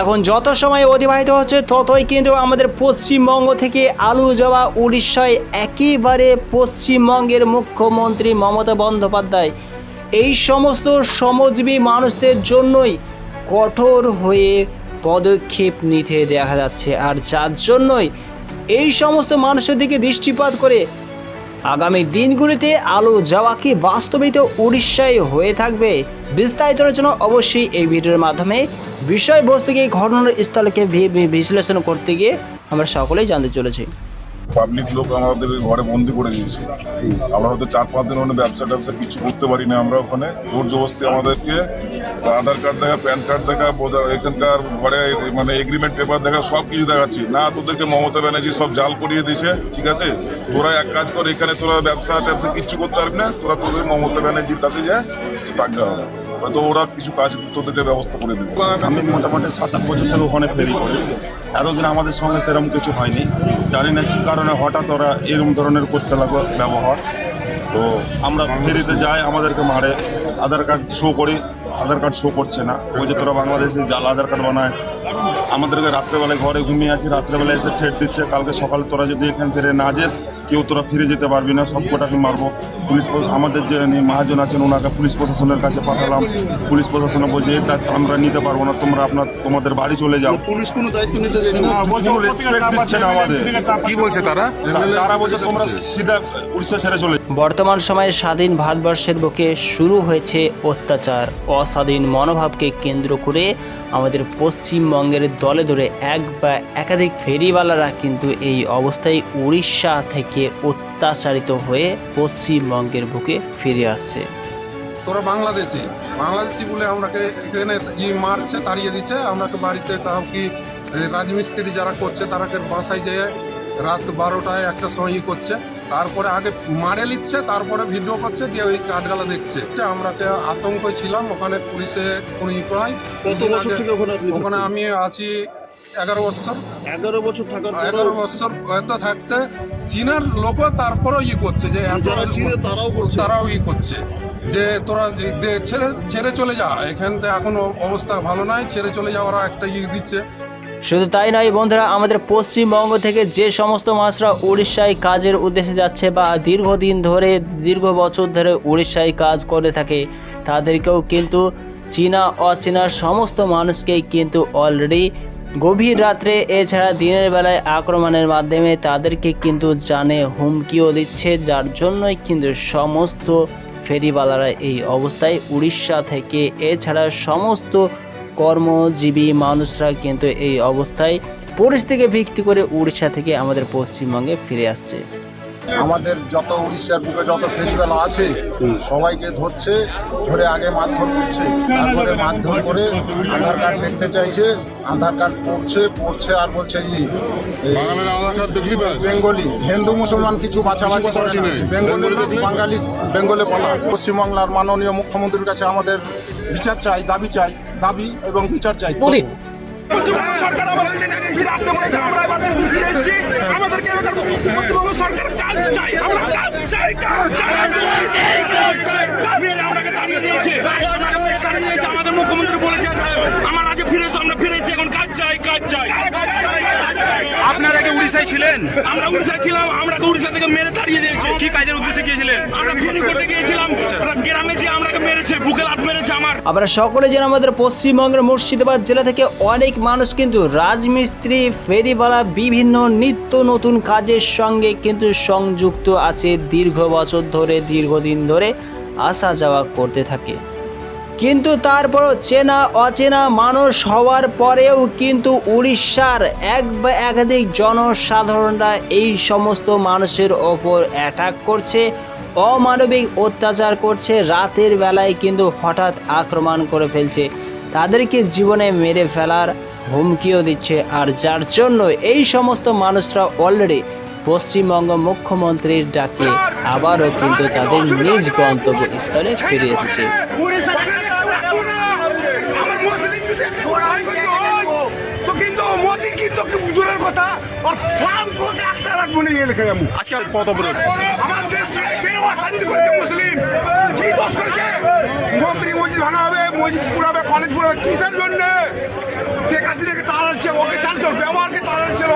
এখন যত সময় অতিবাহিত হচ্ছে, ততই কিন্তু আমাদের পশ্চিমবঙ্গ থেকে আলু যাওয়া উড়িষ্যায় একেবারে পশ্চিমবঙ্গের মুখ্যমন্ত্রী মমতা বন্দ্যোপাধ্যায়। এই সমস্ত শ্রমজীবী মানুষদের জন্যই কঠোর হয়ে পদক্ষেপ নিতে দেখা যাচ্ছে। আর যার জন্যই এই সমস্ত মানুষের দিকে দৃষ্টিপাত করে আগামী দিনগুলিতে আলো যাওয়া কি বাস্তবিত উড়িষ্যায় হয়ে থাকবে। বিস্তারিতর জন্য অবশ্যই এই ভিডিওর মাধ্যমে বিষয়বস্তুকে, ঘটনার স্থলকে বিশ্লেষণ করতে গিয়ে আমরা সকলেই জানতে চলেছি। পাবলিক লোক আমাদের ঘরে বন্দি করে দিয়েছে আমরা হয়তো চার পাঁচ দিন ওখানে ব্যবসা ট্যাবসা কিছু করতে পারি না আমরা ওখানে। জোর জবস্তি আমাদেরকে, আধার কার্ড দেখা, প্যান কার্ড দেখা এখানকার ঘরে মানে এগ্রিমেন্ট পেপার দেখা, সব কিছু দেখাচ্ছি। না, তোদেরকে মমতা ব্যানার্জি সব জাল করিয়ে দিয়েছে, ঠিক আছে? তোরা এক কাজ কর, এখানে তোরা ব্যবসা ট্যাবসা কিচ্ছু করতে পারবি না, তোরা তোদের মমতা ব্যানার্জির কাছে যা থাকতে হবে। হয়তো ওরা কিছু কাজ তোদেরকে ব্যবস্থা করে দেবে। আমি মোটামুটি সাত আট বছর থেকে ওখানে ফেরি করি। এতদিন আমাদের সঙ্গে সেরকম কিছু হয়নি। জানি না কী কারণে হঠাৎ ওরা এরকম ধরনের করতে লাগল ব্যবহার। তো আমরা ফেরিতে যাই, আমাদেরকে মারে। আধার কার্ড শো করি। আধার কার্ড শো করছে না। ওই যে তোরা বাংলাদেশে জাল আধার কার্ড বানায় আমাদেরকে রাত্রেবেলায় ঘরে ঘুমিয়ে আছি রাত্রেবেলায় এসে ঠেট দিচ্ছে কালকে সকালে তোরা যদি এখান থেকে না যাস কেউ তোরা ফিরে যেতে পারবি না সব কটাকে মারবো। পুলিশ আমাদের যে মহাজন আছেন ওনাকে পুলিশ প্রশাসনের কাছে পাঠালাম। পুলিশ প্রশাসনে বলছে এই দায়িত্ব আমরা নিতে পারব না তোমরা আপনার তোমাদের বাড়ি চলে যাও। পুলিশ কোনো দায়িত্ব নিতে না দিচ্ছে না আমাদের। কি বলছে তারা? তারা বলছে তোমরা সিধা উড়িষ্যা ছেড়ে চলে বর্তমান সময়ে স্বাধীন ভারতবর্ষের বুকে শুরু হয়েছে অত্যাচার অস্বাধীন মনোভাবকে কেন্দ্র করে আমাদের পশ্চিমবঙ্গের দলে ধরে এক বা একাধিক ফেরিওয়ালারা কিন্তু এই অবস্থায় উড়িষ্যা থেকে অত্যাচারিত হয়ে পশ্চিমবঙ্গের বুকে ফিরে আসছে। তোরা বাংলাদেশি। বাংলাদেশি বলে আমরাকে এখানে ই মারছে, তাড়িয়ে দিচ্ছে। আমরাকে বাড়িতে কাউ কি রাজমিস্ত্রি যারা করছে, তারাকে বাসায় যেয়ে রাত বারোটায় একটা সময় করছে। তারপরে আগে মারে নিচ্ছে তারপরে ভিডিও করছে দিয়ে ওই কাঠগালা দেখছে। আমরা তো আতঙ্ক ছিলাম ওখানে পুলিশে কোনো ই করায়। কত বছর থেকে ওখানে আপনি ওখানে আমি আছি এগারো বছর। এগারো বছর থাকার এগারো বছর এত থাকতে চীনের লোকও তারপরেও ই করছে যে তারাও করছে। তারাও ই করছে। যে তোরা ছেড়ে ছেড়ে চলে যা। এখান থেকে এখন অবস্থা ভালো নয় ছেড়ে চলে যাওয়ার একটা ই দিচ্ছে। শুধু তাই নয় বন্ধুরা, আমাদের পশ্চিমবঙ্গ থেকে যে সমস্ত মানুষরা উড়িষ্যায় কাজের উদ্দেশ্যে যাচ্ছে বা দীর্ঘদিন ধরে, দীর্ঘ বছর ধরে উড়িষ্যায় কাজ করে থাকে, তাদেরকেও কিন্তু চীনা অচেনা সমস্ত মানুষকেই কিন্তু অলরেডি গভীর রাত্রে, এছাড়া দিনের বেলায় আক্রমণের মাধ্যমে তাদেরকে কিন্তু জানে হুমকিও দিচ্ছে, যার জন্যই কিন্তু সমস্ত ফেরিওয়ালারা এই অবস্থায় উড়িষ্যা থেকে, এছাড়া সমস্ত কর্মজীবী মানুষরা কিন্তু এই অবস্থায় পরিস্থিতিকে ভিত্তি করে উড়িষ্যা থেকে আমাদের পশ্চিমবঙ্গে ফিরে আসছে। আমাদের যত উড়িষ্যার বুকে যত ফেরিওয়ালা আছে সবাইকে ধরছে ধরে আগে মারধর করছে। তারপরে মারধর করে আধার কার্ড দেখতে চাইছে আধার কার্ড পড়ছে পড়ছে আর বলছে বেঙ্গলি হিন্দু মুসলমান কিছু বাছাবাছি করে বাছাবাছি বেঙ্গলি বাঙালি বেঙ্গলে বলা পশ্চিমবাংলার মাননীয় মুখ্যমন্ত্রীর কাছে আমাদের বিচার চাই দাবি চাই। দাবি এবং বিচার চাই। বলি সরকার আমাদের দেখে ফিরে আসতে বলেছে আমরা এবার দেশে ফিরে এসেছি। আমাদেরকে এবার পশ্চিমবঙ্গ সরকার কাজ চাই আমরা কাজ চাই কাজ চাই। উড়িষ্যায় ছিলেন? আমরা উড়িষ্যা ছিলাম আমরা উড়িষ্যা থেকে মেরে তাড়িয়ে দিয়েছে। কি কাজের উদ্দেশ্যে গিয়েছিলেন? আমরা করতে গিয়েছিলাম। গ্রামে যে আমরাকে মেরেছে বুকে লাত মেরেছে আমার। আমরা সকলে যেন আমাদের পশ্চিমবঙ্গের মুর্শিদাবাদ জেলা থেকে অনেক মানুষ কিন্তু রাজমিস্ত্রি ফেরিওয়ালা বিভিন্ন নিত্য নতুন কাজের সঙ্গে কিন্তু সংযুক্ত আছে দীর্ঘ বছর ধরে দীর্ঘদিন ধরে আসা যাওয়া করতে থাকে। কিন্তু তারপরও চেনা, অচেনা মানুষ হওয়ার পরেও কিন্তু উড়িষ্যার এক বা একাধিক জনসাধারণরা এই সমস্ত মানুষের ওপর অ্যাটাক করছে, অমানবিক অত্যাচার করছে, রাতের বেলায় কিন্তু হঠাৎ আক্রমণ করে ফেলছে। তাদেরকে জীবনে মেরে ফেলার হুমকিও দিচ্ছে আর যার জন্য এই সমস্ত মানুষরা অলরেডি পশ্চিমবঙ্গ মুখ্যমন্ত্রীর ডাকে আবারও কিন্তু তাদের নিজ গন্তব্যস্থলে ফিরে এসেছে। আজকাল পথ অবরোধ। আমার দেশে অশান্তি করছে মুসলিম। কি দোষ করছে? মন্ত্রী মসজিদ ভাঙা হবে মসজিদ পুরাবে কলেজ পুরাবে কিসের জন্য? শেখ হাসিনা তাড়াচ্ছে ওকে চালছে ওর তাড়াচ্ছে চালাচ্ছিল